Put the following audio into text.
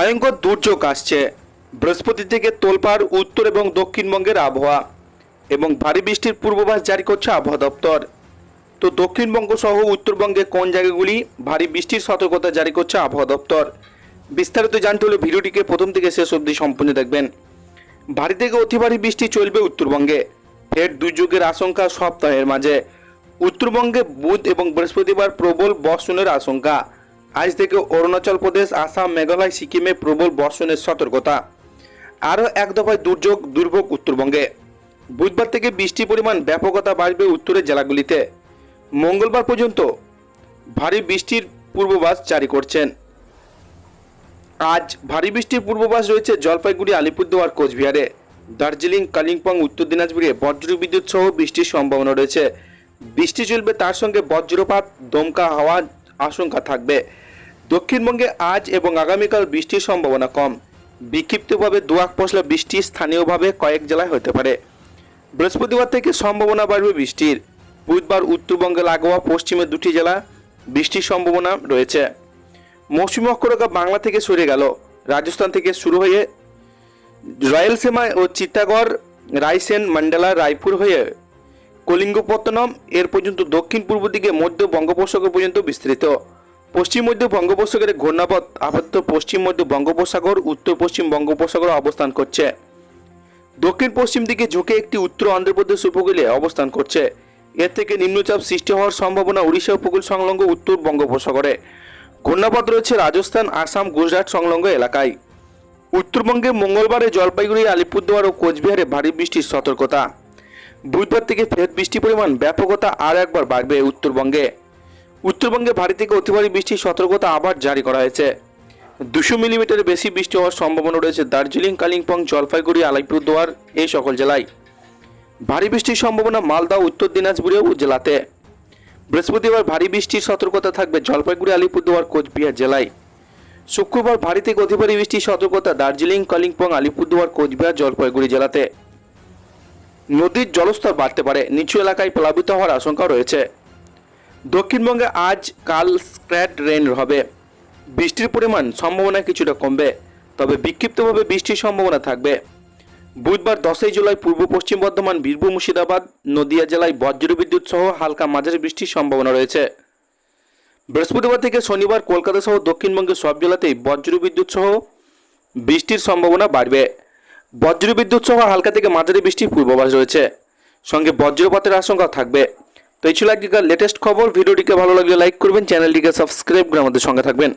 ভয়ঙ্কর দুর্যোগ আসছে। বৃহস্পতি থেকে তোলপাড় উত্তর এবং দক্ষিণবঙ্গের আবহাওয়া এবং ভারী বৃষ্টির পূর্বাভাস জারি করছে আবহাওয়া দপ্তর। তো দক্ষিণবঙ্গ সহ উত্তরবঙ্গে কোন জায়গাগুলি ভারী বৃষ্টির সতর্কতা জারি করছে আবহাওয়া দপ্তর? বিস্তারিত জানতে হলে ভিডিওটিকে প্রথম থেকে শেষ অবধি সম্পূর্ণ দেখবেন। ভারী থেকে অতি ভারী বৃষ্টি চলবে উত্তরবঙ্গে। ফের দুর্যোগের আশঙ্কা সপ্তাহের মাঝে। উত্তরবঙ্গে বুধ এবং বৃহস্পতিবার প্রবল বর্ষণের আশঙ্কা। আজ থেকে অরুণাচল প্রদেশ, আসাম, মেঘালয়, সিকিমে প্রবল বর্ষণের সতর্কতা। আরও এক দফায় দুর্যোগ, দুর্ভোগ উত্তরবঙ্গে। বুধবার থেকে বৃষ্টির পরিমাণ ব্যাপকতা বাড়বে উত্তরের জেলাগুলিতে। মঙ্গলবার পর্যন্ত ভারী বৃষ্টির পূর্বাভাস জারি করছেন। আজ ভারী বৃষ্টির পূর্বাভাস রয়েছে জলপাইগুড়ি, আলিপুরদুয়ার, কোচবিহারে। দার্জিলিং, কালিম্পং, উত্তর দিনাজপুরে বজ্র বিদ্যুৎ সহ বৃষ্টির সম্ভাবনা রয়েছে। বৃষ্টি চলবে তার সঙ্গে বজ্রপাত, দমকা হাওয়া আশঙ্কা থাকবে। দক্ষিণবঙ্গে আজ এবং আগামীকাল বৃষ্টির সম্ভাবনা কম। বিক্ষিপ্তভাবে দুয়াক পশলা বৃষ্টি স্থানীয়ভাবে কয়েক জেলায় হতে পারে। বৃহস্পতিবার থেকে সম্ভাবনা বাড়বে বৃষ্টির। বুধবার উত্তরবঙ্গে লাগোয়া পশ্চিমে দুটি জেলা বৃষ্টির সম্ভাবনা রয়েছে। মৌসুমী অক্ষরেখা বাংলা থেকে সরে গেল। রাজস্থান থেকে শুরু হয়ে রায়লসীমা ও চিত্তাগড় রায়সেন, মান্ডালা, রায়পুর হয়ে কলিঙ্গপত্তনম এর পর্যন্ত দক্ষিণ পূর্ব দিকে মধ্য বঙ্গোপসাগর পর্যন্ত বিস্তৃত। পশ্চিম মধ্য বঙ্গোপসাগরে ঘূর্ণাপথ আপাতত পশ্চিম মধ্য বঙ্গোপসাগর, উত্তর পশ্চিম বঙ্গোপসাগরে অবস্থান করছে। দক্ষিণ পশ্চিম দিকে ঝুঁকে একটি উত্তর অন্ধ্রপ্রদেশ উপকূলে অবস্থান করছে। এর থেকে নিম্নচাপ সৃষ্টি হওয়ার সম্ভাবনা উড়িষ্যা উপকূল সংলগ্ন উত্তর বঙ্গোপসাগরে। ঘূর্ণাপথ রয়েছে রাজস্থান, আসাম, গুজরাট সংলগ্ন এলাকায়। উত্তরবঙ্গে মঙ্গলবারে জলপাইগুড়ি, আলিপুরদুয়ার ও কোচবিহারে ভারী বৃষ্টির সতর্কতা। বুধবার থেকে ফের বৃষ্টির পরিমাণ ব্যাপকতা আর একবার বাড়বে উত্তরবঙ্গে। উত্তরবঙ্গে ভারী থেকে অতি ভারী বৃষ্টির সতর্কতা আবার জারি করা হয়েছে। দুশো মিলিমিটারের বেশি বৃষ্টি হওয়ার সম্ভাবনা রয়েছে দার্জিলিং, কালিম্পং, জলপাইগুড়ি, আলিপুরদুয়ার এই সকল জেলায়। ভারী বৃষ্টির সম্ভাবনা মালদা, উত্তর দিনাজপুরে ও জেলাতে। বৃহস্পতিবার ভারী বৃষ্টির সতর্কতা থাকবে জলপাইগুড়ি, আলিপুরদুয়ার, কোচবিহার জেলায়। শুক্রবার ভারী থেকে অতি ভারী বৃষ্টির সতর্কতা দার্জিলিং, কালিম্পং, আলিপুরদুয়ার, কোচবিহার, জলপাইগুড়ি জেলাতে। নদীর জলস্তর বাড়তে পারে। নিচু এলাকায় প্লাবিত হওয়ার আশঙ্কা রয়েছে। দক্ষিণবঙ্গে আজ কাল স্ক্র্যাড রেন হবে। বৃষ্টির পরিমাণ সম্ভাবনা কিছুটা কমবে, তবে বিক্ষিপ্তভাবে বৃষ্টির সম্ভাবনা থাকবে। বুধবার দশই জুলাই পূর্ব পশ্চিম বর্ধমান, বীরভূম, মুর্শিদাবাদ, নদিয়া জেলায় বজ্রবিদ্যুৎ সহ হালকা মাঝারি বৃষ্টির সম্ভাবনা রয়েছে। বৃহস্পতিবার থেকে শনিবার কলকাতা সহ দক্ষিণবঙ্গের সব জেলাতেই বজ্রবিদ্যুৎ সহ বৃষ্টির সম্ভাবনা বাড়বে। বজ্রবিদ্যুৎ সহ হালকা থেকে মাঝারি বৃষ্টির পূর্বাভাস রয়েছে। সঙ্গে বজ্রপাতের আশঙ্কা থাকবে। তো এই ছিল আজকের লেটেস্ট খবর। ভিডিওটিকে ভালো লাগলে লাইক করবেন চ্যানেলটিকে সাবস্ক্রাইব করে আমাদের সঙ্গে থাকবেন।